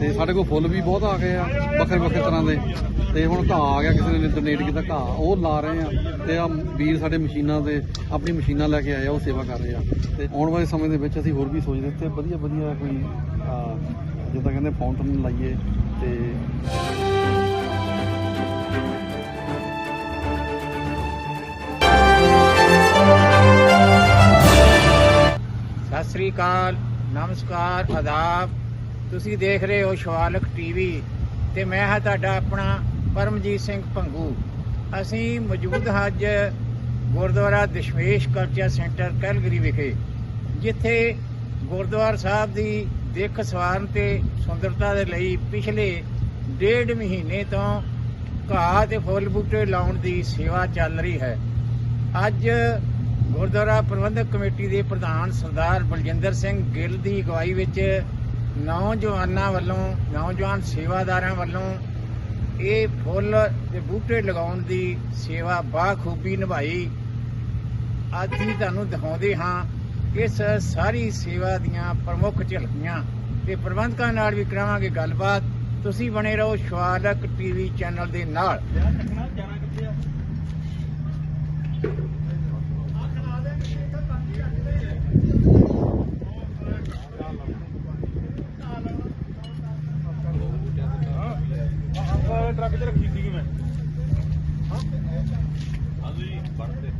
ਤੇ ਸਾਡੇ ਕੋਲ ਫੁੱਲ ਵੀ ਬਹੁਤ ਆ ਗਏ ਆ, ਵੱਖਰੇ ਵੱਖਰੇ ਤਰ੍ਹਾਂ ਦੇ। ਤੇ ਹੁਣ ਘਾਹ ਆ ਗਿਆ, ਕਿਸੇ ਨੇ ਡੋਨੇਟ ਕੀਤਾ ਘਾਹ, ਉਹ ਲਾ ਰਹੇ ਆ। ਤੇ ਆ ਵੀਰ ਸਾਡੇ ਮਸ਼ੀਨਾਂ ਤੇ ਆਪਣੀ ਮਸ਼ੀਨਾਂ ਲੈ ਕੇ ਆਏ ਆ, ਉਹ ਸੇਵਾ ਕਰ ਰਹੇ ਆ। ਤੇ ਆਉਣ ਵਾਲੇ ਸਮੇਂ ਦੇ ਵਿੱਚ ਅਸੀਂ ਹੋਰ ਵੀ ਸੋਚਦੇ ਤੇ ਵਧੀਆ ਵਧੀਆ ਕੋਈ ਜਿੱਦਾਂ ਕਹਿੰਦੇ ਫਾਊਂਟਨ ਲਾਈਏ ਤੇ ਸਤਿ ਸ੍ਰੀ ਅਕਾਲ, ਨਮਸਕਾਰ, ਆਦਾਬ। ਤੁਸੀਂ ਦੇਖ ਰਹੇ ਹੋ ਸ਼ਵਾਲਕ ਟੀਵੀ ਤੇ ਮੈਂ ਹਾਂ ਤੁਹਾਡਾ ਆਪਣਾ ਪਰਮਜੀਤ ਸਿੰਘ ਭੰਗੂ। ਅਸੀਂ ਮੌਜੂਦ ਹਾਂ ਅੱਜ Gurdwara Dashmesh culture centre Calgary ਵਿਖੇ, ਜਿੱਥੇ ਗੁਰਦੁਆਰਾ ਸਾਹਿਬ ਦੀ ਦਿੱਖ ਸਵਾਰਨ ਤੇ ਸੁੰਦਰਤਾ ਦੇ ਲਈ ਪਿਛਲੇ ਡੇਢ ਮਹੀਨੇ ਤੋਂ ਘਾਹ ਤੇ ਫੁੱਲ ਬੂਟੇ ਲਾਉਣ ਦੀ ਸੇਵਾ ਚੱਲ ਰਹੀ ਹੈ। ਅੱਜ ਗੁਰਦੁਆਰਾ ਪ੍ਰਬੰਧਕ ਕਮੇਟੀ ਦੇ ਪ੍ਰਧਾਨ ਸਰਦਾਰ ਬਲਜਿੰਦਰ ਸਿੰਘ ਗਿੱਲ ਦੀ ਅਗਵਾਈ ਵਿੱਚ ਨੌਜਵਾਨਾਂ ਵੱਲੋਂ, ਨੌਜਵਾਨ ਸੇਵਾਦਾਰਾਂ ਵੱਲੋਂ ਇਹ ਫੁੱਲ ਤੇ ਬੂਟੇ ਲਗਾਉਣ ਦੀ ਸੇਵਾ ਬਾਖੂਬੀ ਨਿਭਾਈ। ਅੱਜ ਹੀ ਤੁਹਾਨੂੰ ਦਿਖਾਉਂਦੇ ਹਾਂ ਇਸ ਸਾਰੀ ਸੇਵਾ ਦੀਆਂ ਪ੍ਰਮੁੱਖ ਝਲਕੀਆਂ। ਤੇ ਪ੍ਰਬੰਧਕਾਂ ਨਾਲ ਵੀ ਕਰਾਵਾਂਗੇ ਗੱਲਬਾਤ। ਤੁਸੀਂ ਬਣੇ ਰਹੋ ਸ਼ਵਾਲਕ ਟੀਵੀ ਚੈਨਲ ਦੇ ਨਾਲ। ਟਰੱਕ ਰੱਖੀ ਸੀਗੀ ਮੈਂ। ਆਜੋ ਜੀ ਵੜਦੇ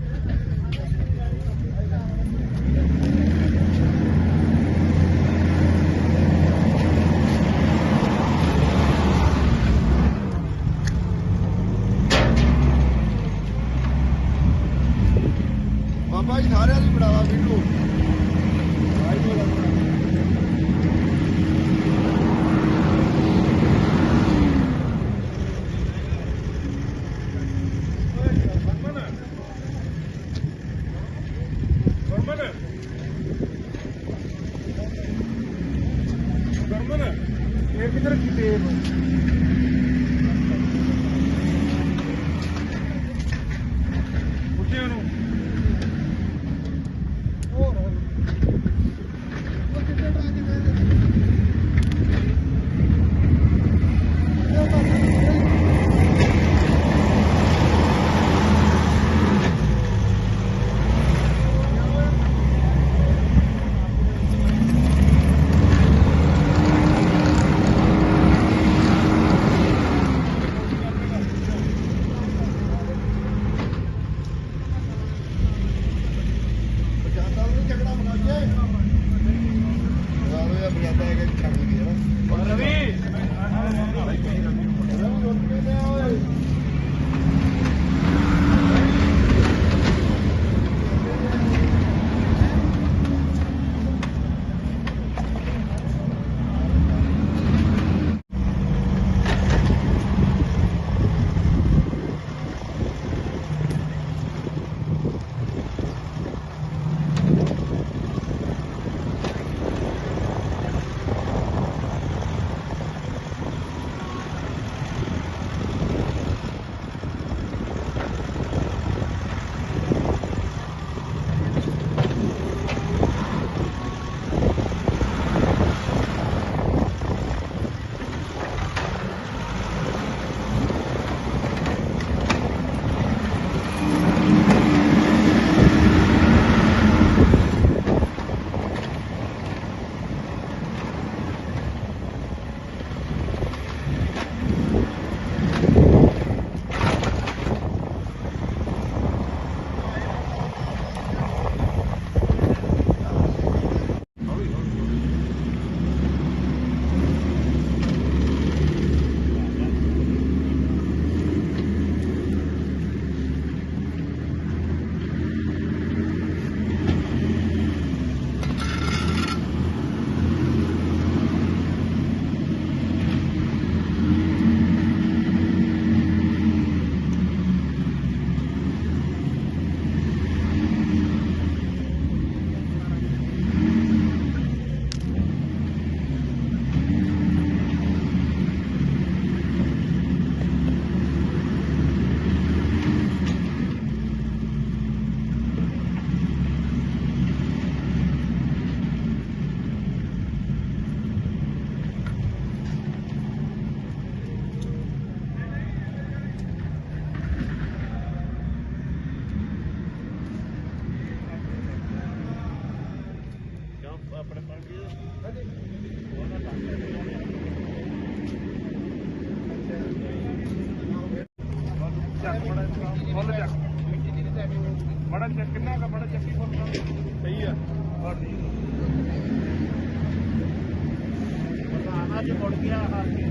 ਆਣਾ ਜੀ ਮੁੜ ਗਿਆ ਹਾਂ ਜੀ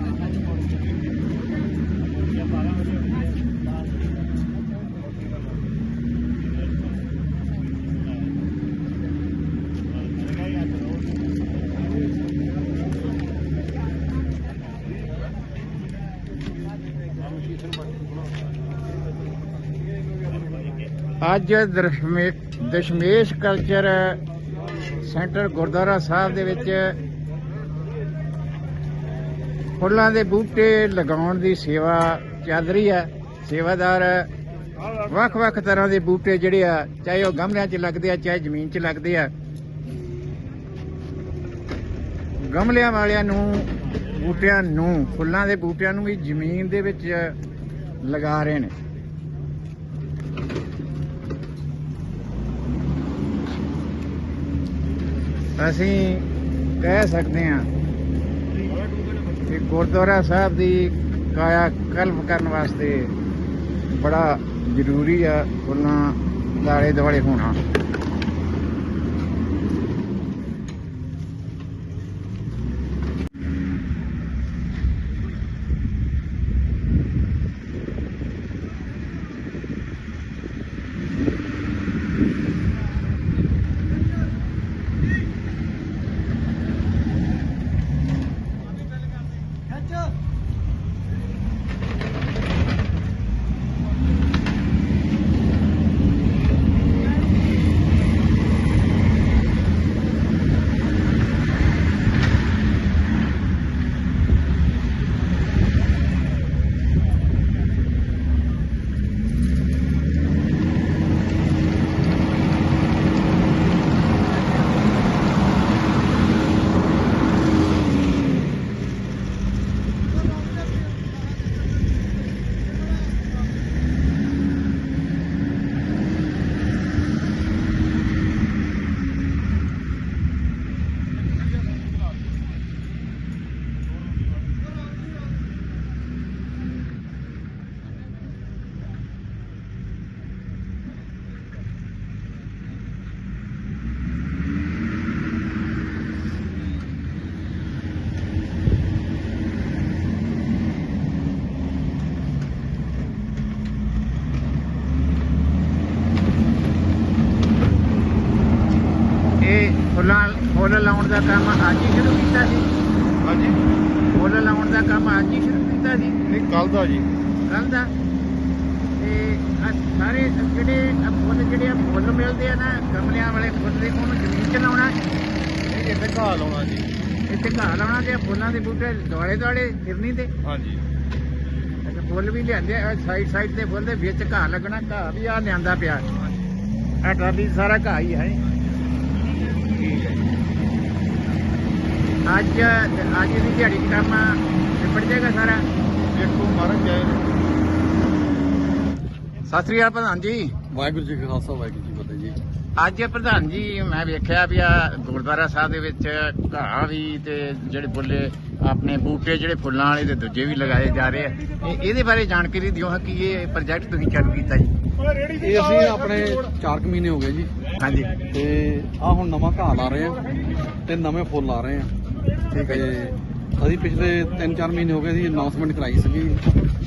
ਆਣਾ ਜੀ ਮੁੜ ਗਿਆ ਇਹ 12 ਵਜੇ ਅੱਜ ਦਸ਼ਮੇਸ਼ ਕਲਚਰ ਸੈਂਟਰ ਗੁਰਦੁਆਰਾ ਸਾਹਿਬ ਦੇ ਵਿੱਚ ਫੁੱਲਾਂ ਦੇ ਬੂਟੇ ਲਗਾਉਣ ਦੀ ਸੇਵਾ ਚੱਲ ਰਹੀ ਹੈ। ਸੇਵਾਦਾਰ ਵੱਖ-ਵੱਖ ਤਰ੍ਹਾਂ ਦੇ ਬੂਟੇ ਜਿਹੜੇ ਆ, ਚਾਹੇ ਉਹ ਗਮਲਿਆਂ 'ਚ ਲੱਗਦੇ ਆ, ਚਾਹੇ ਜ਼ਮੀਨ 'ਚ ਲੱਗਦੇ ਆ, ਗਮਲਿਆਂ ਵਾਲਿਆਂ ਨੂੰ, ਬੂਟਿਆਂ ਨੂੰ, ਫੁੱਲਾਂ ਦੇ ਬੂਟਿਆਂ ਨੂੰ ਵੀ ਜ਼ਮੀਨ ਦੇ ਵਿੱਚ ਲਗਾ ਰਹੇ ਨੇ। ਅਸੀਂ ਕਹਿ ਸਕਦੇ ਹਾਂ ਕਿ ਗੁਰਦੁਆਰਾ ਸਾਹਿਬ ਦੀ ਕਾਇਆ ਕਲਪ ਕਰਨ ਵਾਸਤੇ ਬੜਾ ਜ਼ਰੂਰੀ ਆ, ਫੁੱਲਾਂ ਦਾਲੇ ਦੁਆਲੇ ਹੋਣਾ ਇਹ ਫੁੱਲਾਂ ਲਾਉਣ ਦਾ ਕੰਮ ਅੱਜ ਹੀ ਸ਼ੁਰੂ ਕੀਤਾ ਸੀ। ਹਾਂਜੀ। ਫੁੱਲ ਲਾਉਣ ਦਾ ਕੰਮ ਅੱਜ ਹੀ ਸ਼ੁਰੂ ਕੀਤਾ ਸੀ। ਨਹੀਂ ਕੱਲ ਦਾ ਜੀ। ਕੱਲ ਦਾ। ਤੇ ਆਹ ਸਾਰੇ ਜਿਹੜੇ ਆਹ ਫੁੱਲ ਜਿਹੜੇ ਆ ਫੁੱਲ ਮਿਲਦੇ ਆ ਨਾ ਗਮਲਿਆਂ ਵਾਲੇ ਫੁੱਲ ਦੇ ਉਹਨੂੰ ਜ਼ਮੀਨ 'ਚ ਲਾਉਣਾ। ਨਹੀਂ ਇੱਥੇ ਘਾਹ ਲਾਉਣਾ ਜੀ। ਇੱਥੇ ਘਾਹ ਲਾਉਣਾ ਤੇ ਆਹ ਫੁੱਲਾਂ ਦੇ ਬੂਟੇ ਦੁਆਲੇ ਦੁਆਲੇ ਫਿਰਨੀ ਤੇ। ਹਾਂਜੀ। ਅੱਛਾ ਫੁੱਲ ਵੀ ਲਿਆਂਦੇ ਆ ਸਾਈਡ ਸਾਈਡ ਤੇ ਫੁੱਲ ਦੇ ਵਿੱਚ ਘਾਹ ਲੱਗਣਾ ਘਾਹ ਵੀ ਆ ਲਿਆਂਦਾ ਪਿਆ। ਆ ਟਰਾਲੀ ਸਾਰਾ ਘਾਹ ਹੀ ਹੈ। ਠੀਕ ਹੈ ਅੱਜ ਅੱਜ ਦੀ ਦਿਹਾੜੀ 'ਚ ਕੰਮ ਨਿਪਟ ਜਾਏਗਾ ਸਾਰਾ। ਦੇਖੋ ਮਾਰਨ ਜਾਏ ਸਤਿ ਸ੍ਰੀ ਅਕਾਲ ਪ੍ਰਧਾਨ ਜੀ। ਵਾਹਿਗੁਰੂ ਜੀ ਕਾ ਖਾਲਸਾ ਵਾਹਿਗੁਰੂ ਜੀ ਫਤਿਹ ਜੀ। ਅੱਜ ਪ੍ਰਧਾਨ ਜੀ ਮੈਂ ਵੇਖਿਆ ਵੀ ਆ ਗੁਰਦੁਆਰਾ ਸਾਹਿਬ ਦੇ ਵਿੱਚ ਘਾਹ ਵੀ ਤੇ ਜਿਹੜੇ ਬੁੱਲੇ ਆਪਣੇ ਬੂਟੇ ਜਿਹੜੇ ਫੁੱਲਾਂ ਵਾਲੇ ਤੇ ਦੂਜੇ ਵੀ ਲਗਾਏ ਜਾ ਰਹੇ ਆ। ਇਹ- ਇਹਦੇ ਬਾਰੇ ਜਾਣਕਾਰੀ ਦਿਓ ਹਾਂ ਕਿ ਇਹ ਪ੍ਰੋਜੈਕਟ ਤੁਸੀਂ ਚਾਲੂ ਕੀਤਾ ਜੀ। ਇਹ ਅਸੀਂ ਆਪਣੇ 4 ਮਹੀਨੇ ਹੋ ਗਏ ਜੀ। ਹਾਂਜੀ। ਤੇ ਆ ਹੁਣ ਨਵਾਂ ਘਾਹ ਲਾ ਰਹੇ ਆ ਤੇ ਨਵੇਂ ਫੁੱਲ ਲਾ ਰਹੇ ਆ। ਠੀਕ ਹੈ ਅਸੀਂ ਪਿਛਲੇ 3-4 ਮਹੀਨੇ ਹੋ ਗਏ ਸੀ ਅਨਾਉਂਸਮੈਂਟ ਕਰਾਈ ਸੀਗੀ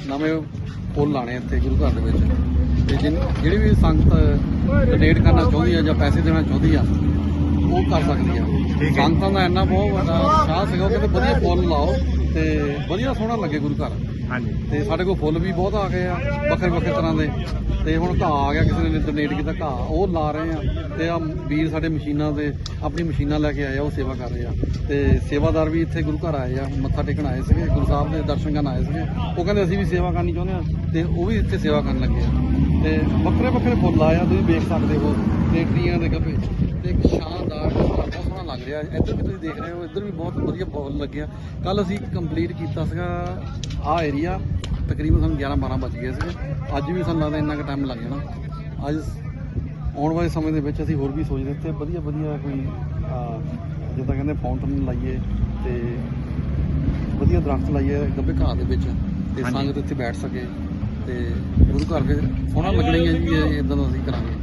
ਨਵੇਂ ਫੁੱਲ ਲਾਣੇ ਇੱਥੇ ਗੁਰੂ ਘਰ ਦੇ ਵਿੱਚ। ਤੇ ਜਿਨ- ਜਿਹੜੀ ਵੀ ਸੰਗਤ ਡੋਨੇਟ ਕਰਨਾ ਚਾਹੁੰਦੀ ਆ ਜਾਂ ਪੈਸੇ ਦੇਣਾ ਚਾਹੁੰਦੀ ਆ ਉਹ ਕਰ ਸਕਦੀ ਆ। ਠੀਕ ਹੈ। ਸੰਗਤਾਂ ਦਾ ਇੰਨਾ ਬਹੁਤ ਵੱਡਾ ਉਤਸ਼ਾਹ ਸੀਗਾ ਉਹ ਕਹਿੰਦੇ ਵਧੀਆ ਫੁੱਲ ਲਾਓ ਤੇ ਵਧੀਆ ਸੋਹਣਾ ਲੱਗੇ ਗੁਰੂ ਘਰ। ਹਾਂਜੀ। ਤੇ ਸਾਡੇ ਕੋਲ ਫੁੱਲ ਵੀ ਬਹੁਤ ਆ ਗਏ ਆ, ਵੱਖਰੇ ਵੱਖਰੇ ਤਰ੍ਹਾਂ ਦੇ। ਤੇ ਹੁਣ ਘਾਹ ਆ ਗਿਆ, ਕਿਸੇ ਨੇ ਡੋਨੇਟ ਕੀਤਾ ਘਾਹ, ਉਹ ਲਾ ਰਹੇ ਆ। ਤੇ ਆ ਵੀਰ ਸਾਡੇ ਮਸ਼ੀਨਾਂ ਦੇ, ਆਪਣੀ ਮਸ਼ੀਨਾਂ ਲੈ ਕੇ ਆਏ ਆ, ਉਹ ਸੇਵਾ ਕਰ ਰਹੇ ਆ। ਤੇ ਸੇਵਾਦਾਰ ਵੀ ਇੱਥੇ ਗੁਰੂ ਘਰ ਆਏ ਆ, ਮੱਥਾ ਟੇਕਣ ਆਏ ਸੀਗੇ, ਗੁਰੂ ਸਾਹਿਬ ਦੇ ਦਰਸ਼ਨ ਕਰਨ ਆਏ ਸੀਗੇ। ਉਹ ਕਹਿੰਦੇ ਅਸੀਂ ਵੀ ਸੇਵਾ ਕਰਨੀ ਚਾਹੁੰਦੇ ਆ, ਤੇ ਉਹ ਵੀ ਇੱਥੇ ਸੇਵਾ ਕਰਨ ਲੱਗੇ ਆ। ਤੇ ਵੱਖਰੇ ਵੱਖਰੇ ਫੁੱਲ ਆਏ ਆ, ਤੁਸੀਂ ਵੇਖ ਸਕਦੇ ਹੋ, ਤੇ ਟਰੀਆਂ ਦੇ ਗੱਭੇ ਤੇ ਇੱਕ ਸ਼ਾਨਦਾਰ ਲੱਗ ਰਿਹਾ। ਇੱਧਰ ਵੀ ਤੁਸੀਂ ਦੇਖ ਰਹੇ ਹੋ ਇੱਧਰ ਵੀ ਬਹੁਤ ਵਧੀਆ ਫੁੱਲ ਲੱਗਿਆ। ਕੱਲ ਅਸੀਂ ਕੰਪਲੀਟ ਕੀਤਾ ਸੀਗਾ ਆਹ ਏਰੀਆ ਤਕਰੀਬਨ ਸਾਨੂੰ 11 12 ਵੱਜ ਗਏ ਸੀਗੇ। ਅੱਜ ਵੀ ਸਾਨੂੰ ਲੱਗਦਾ ਇੰਨਾ ਕੁ ਟਾਈਮ ਲੱਗ ਜਾਣਾ। ਅੱਜ ਆਉਣ ਵਾਲੇ ਸਮੇਂ ਦੇ ਵਿੱਚ ਅਸੀਂ ਹੋਰ ਵੀ ਸੋਚਦੇ ਇੱਥੇ ਵਧੀਆ ਵਧੀਆ ਕੋਈ ਜਿੱਦਾਂ ਕਹਿੰਦੇ ਫਾਊਂਟਨ ਲਾਈਏ ਤੇ ਵਧੀਆ ਦਰਖਤ ਲਾਈਏ ਗੱਭੇ ਘਾਹ ਦੇ ਵਿੱਚ ਤੇ। ਸੰਗਤ ਇੱਥੇ ਬੈਠ ਸਕੇ ਤੇ ਗੁਰੂ ਘਰ ਫਿਰ ਸੋਹਣਾ ਲੱਗਣਾ ਹੀ ਹੈ ਜੀ ਇਦਾਂ ਦਾ ਅਸੀਂ ਕਰਾਂਗੇ।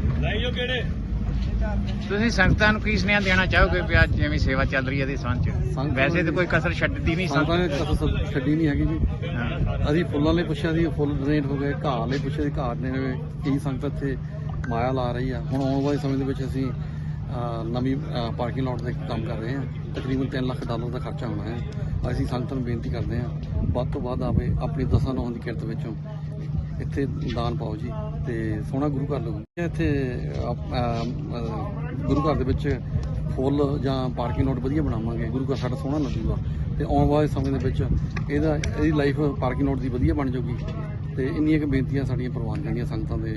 ਤੁਸੀਂ ਸੰਗਤਾਂ ਨੂੰ ਕੀ ਸੁਨੇਹਾ ਦੇਣਾ ਚਾਹੋਗੇ ਵੀ ਅੱਜ ਜਿਵੇਂ ਸੇਵਾ ਚੱਲ ਰਹੀ ਹੈ ਇਹਦੇ ਸੰਬੰਧ ਚ? ਸੰਗਤਾਂ ਵੈਸੇ ਤਾਂ ਕੋਈ ਕਸਰ ਛੱਡਦੀ ਨਹੀਂ ਸੰਗਤਾਂ। ਨੇ ਕਸਰ ਛੱਡੀ ਨਹੀਂ ਹੈਗੀ ਜੀ। ਅਸੀਂ ਫੁੱਲਾਂ ਲਈ ਪੁੱਛਿਆ ਸੀ ਫੁੱਲ ਡੋਨੇਟ ਹੋ ਗਏ ਘਾਹ ਲਈ ਪੁੱਛਿਆ ਸੀ ਘਾਹ ਨੇ ਕਈ ਸੰਗਤ ਇੱਥੇ ਮਾਇਆ ਲਾ ਰਹੀ ਆ। ਹੁਣ ਆਉਣ ਵਾਲੇ ਸਮੇਂ ਦੇ ਵਿੱਚ ਅਸੀਂ ਨਵੀਂ ਪਾਰਕਿੰਗ ਲਾਟ ਦੇ ਕੰਮ ਕਰ ਰਹੇ ਹਾਂ। ਤਕਰੀਬਨ 3 ਲੱਖ ਡਾਲਰ ਦਾ ਖਰਚਾ ਹੋਣਾ ਹੈ। ਅਸੀਂ ਸੰਗਤਾਂ ਨੂੰ ਬੇਨਤੀ ਕਰਦੇ ਹਾਂ ਵੱਧ ਤੋਂ ਵੱਧ ਆਵੇ ਆਪਣੀ ਦਸਾਂ ਨੌਂ ਦੀ ਕਿਰਤ ਵਿੱਚੋਂ। ਇੱਥੇ ਦਾਨ ਪਾਓ ਜੀ ਤੇ ਸੋਹਣਾ ਗੁਰੂ ਘਰ ਲਓ ਇੱਥੇ ਗੁਰੂ ਘਰ ਦੇ ਵਿੱਚ ਫੁੱਲ ਜਾਂ ਪਾਰਕਿੰਗ ਲਾਟ ਵਧੀਆ ਬਣਾਵਾਂਗੇ ਗੁਰੂ ਘਰ ਸਾਡਾ ਸੋਹਣਾ ਲੱਗੂਗਾ। ਤੇ ਆਉਣ ਵਾਲੇ ਸਮੇਂ ਦੇ ਵਿੱਚ ਇਹਦਾ ਇਹਦੀ ਲਾਈਫ ਪਾਰਕਿੰਗ ਲਾਟ ਦੀ ਵਧੀਆ ਬਣ ਜਾਊਗੀ। ਤੇ ਇੰਨੀਆਂ ਕੁ ਬੇਨਤੀਆਂ ਸਾਡੀਆਂ ਪ੍ਰਵਾਨ ਕਰਨੀਆਂ ਸੰਗਤਾਂ ਦੇ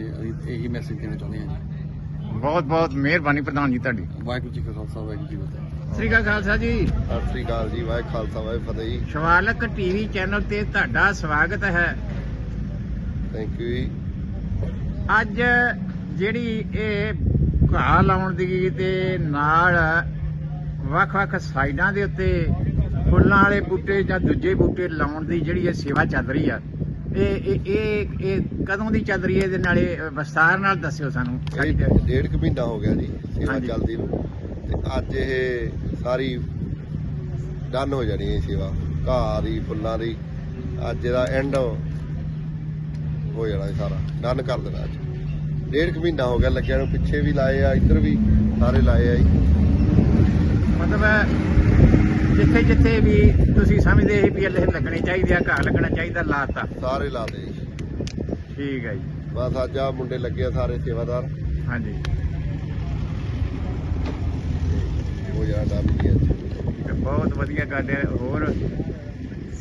ਇਹੀ ਮੈਸੇਜ ਦੇਣਾ ਚਾਹੁੰਦੇ ਹਾਂ ਜੀ। ਬਹੁਤ ਬਹੁਤ ਮਿਹਰਬਾਨੀ ਪ੍ਰਧਾਨ ਜੀ ਤੁਹਾਡੀ। ਵਾਹਿਗੁਰੂ ਜੀ ਕਾ ਖਾਲਸਾ ਵਾਹਿਗੁਰੂ ਜੀ ਕੀ ਫਤਿਹ। ਸ੍ਰੀ ਅਕਾਲ ਖਾਲਸਾ ਜੀ। ਸਤਿ ਸ੍ਰੀ ਅਕਾਲ ਜੀ ਵਾਹਿ ਖਾਲਸਾ ਵਾਹਿ ਫਤਿਹ ਜੀ। ਸ਼ਿਵਾਲਕ ਟੀਵੀ ਚੈਨਲ ਤੇ ਤੁਹਾਡਾ ਸਵਾਗਤ ਹੈ। ਥੈਂਕ ਯੂ ਜੀ। ਅੱਜ ਜਿਹੜੀ ਇਹ ਘਾਹ ਲਾਉਣ ਦੀ ਤੇ ਨਾਲ ਵੱਖ-ਵੱਖ ਸਾਈਡਾਂ ਦੇ ਉੱਤੇ ਫੁੱਲਾਂ ਵਾਲੇ ਬੂਟੇ ਜਾਂ ਦੂਜੇ ਬੂਟੇ ਲਾਉਣ ਦੀ ਜਿਹੜੀ ਇਹ ਸੇਵਾ ਚੱਲ ਰਹੀ ਆ ਇਹ ਇਹ ਇਹ ਕਦੋਂ ਦੀ ਚੱਲ ਰਹੀ ਹੈ ਇਹਦੇ ਨਾਲੇ ਵਿਸਤਾਰ ਨਾਲ ਦੱਸਿਓ ਸਾਨੂੰ। ਡੇਢ ਕੁ ਮਹੀਨਾ ਹੋ ਗਿਆ ਜੀ ਸੇਵਾ। ਚੱਲਦੀ ਨੂੰ। ਤੇ ਅੱਜ ਇਹ ਸਾਰੀ ਡਨ ਹੋ ਜਾਣੀ ਹੈ ਸੇਵਾ। ਘਾਹ ਦੀ ਫੁੱਲਾਂ ਦੀ। ਅੱਜ ਇਹਦਾ ਐਂਡ ਹੋ ਜਾਣਾ ਸਾਰਾ ਡਨ ਕਰ ਦੇਣਾ ਅੱਜ। ਡੇਢ ਕੁ ਮਹੀਨਾ ਹੋ ਗਿਆ ਲੱਗਿਆ ਨੂੰ ਪਿੱਛੇ ਵੀ ਲਾਏ ਆ ਇੱਧਰ ਵੀ ਸਾਰੇ ਲਾਏ ਆ ਜੀ। ਮਤਲਬ ਜਿੱਥੇ ਜਿੱਥੇ ਵੀ ਤੁਸੀਂ ਸਮਝਦੇ ਸੀ ਵੀ ਇਹ ਲੱਗਣੇ ਚਾਹੀਦੇ ਆ ਘਾਹ ਲੱਗਣਾ ਚਾਹੀਦਾ ਲਾਤਾ। ਸਾਰੇ ਲਾ ਦੇ ਜੀ। ਠੀਕ ਹੈ ਜੀ। ਬਸ ਅੱਜ ਆ ਮੁੰਡੇ ਲੱਗੇ ਆ ਸਾਰੇ ਸੇਵਾਦਾਰ। ਹਾਂਜੀ। ਹੋ ਜਾਣਾ ਡਨ ਜੀ ਅੱਜ ਤੇ ਬਹੁਤ ਵਧੀਆ ਗੱਲ ਹੈ ਹੋਰ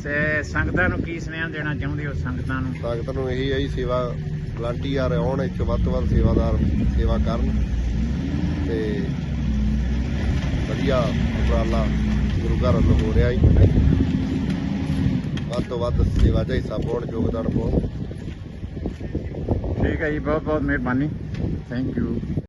ਸੇ ਸੰਗਤਾਂ ਨੂੰ ਕੀ ਸੁਨੇਹਾ ਦੇਣਾ ਚਾਹੁੰਦੇ ਹੋ ਸੰਗਤਾਂ ਨੂੰ? ਸੰਗਤ ਨੂੰ ਇਹੀ ਹੈ ਜੀ ਸੇਵਾ ਵਲੰਟੀਅਰ ਆਉਣ ਇੱਥੇ ਵੱਧ ਤੋਂ ਵੱਧ ਸੇਵਾਦਾਰ ਸੇਵਾ ਕਰਨ ਤੇ ਵਧੀਆ ਉਪਰਾਲਾ ਗੁਰੂ ਘਰ ਵੱਲੋਂ ਹੋ ਰਿਹਾ ਜੀ। ਵੱਧ ਤੋਂ ਵੱਧ ਸੇਵਾ 'ਚ ਹਿੱਸਾ ਪਾਉਣ ਯੋਗਦਾਨ ਪਾਉਣ। ਠੀਕ ਹੈ ਜੀ ਬਹੁਤ ਬਹੁਤ ਮਿਹਰਬਾਨੀ। Thank you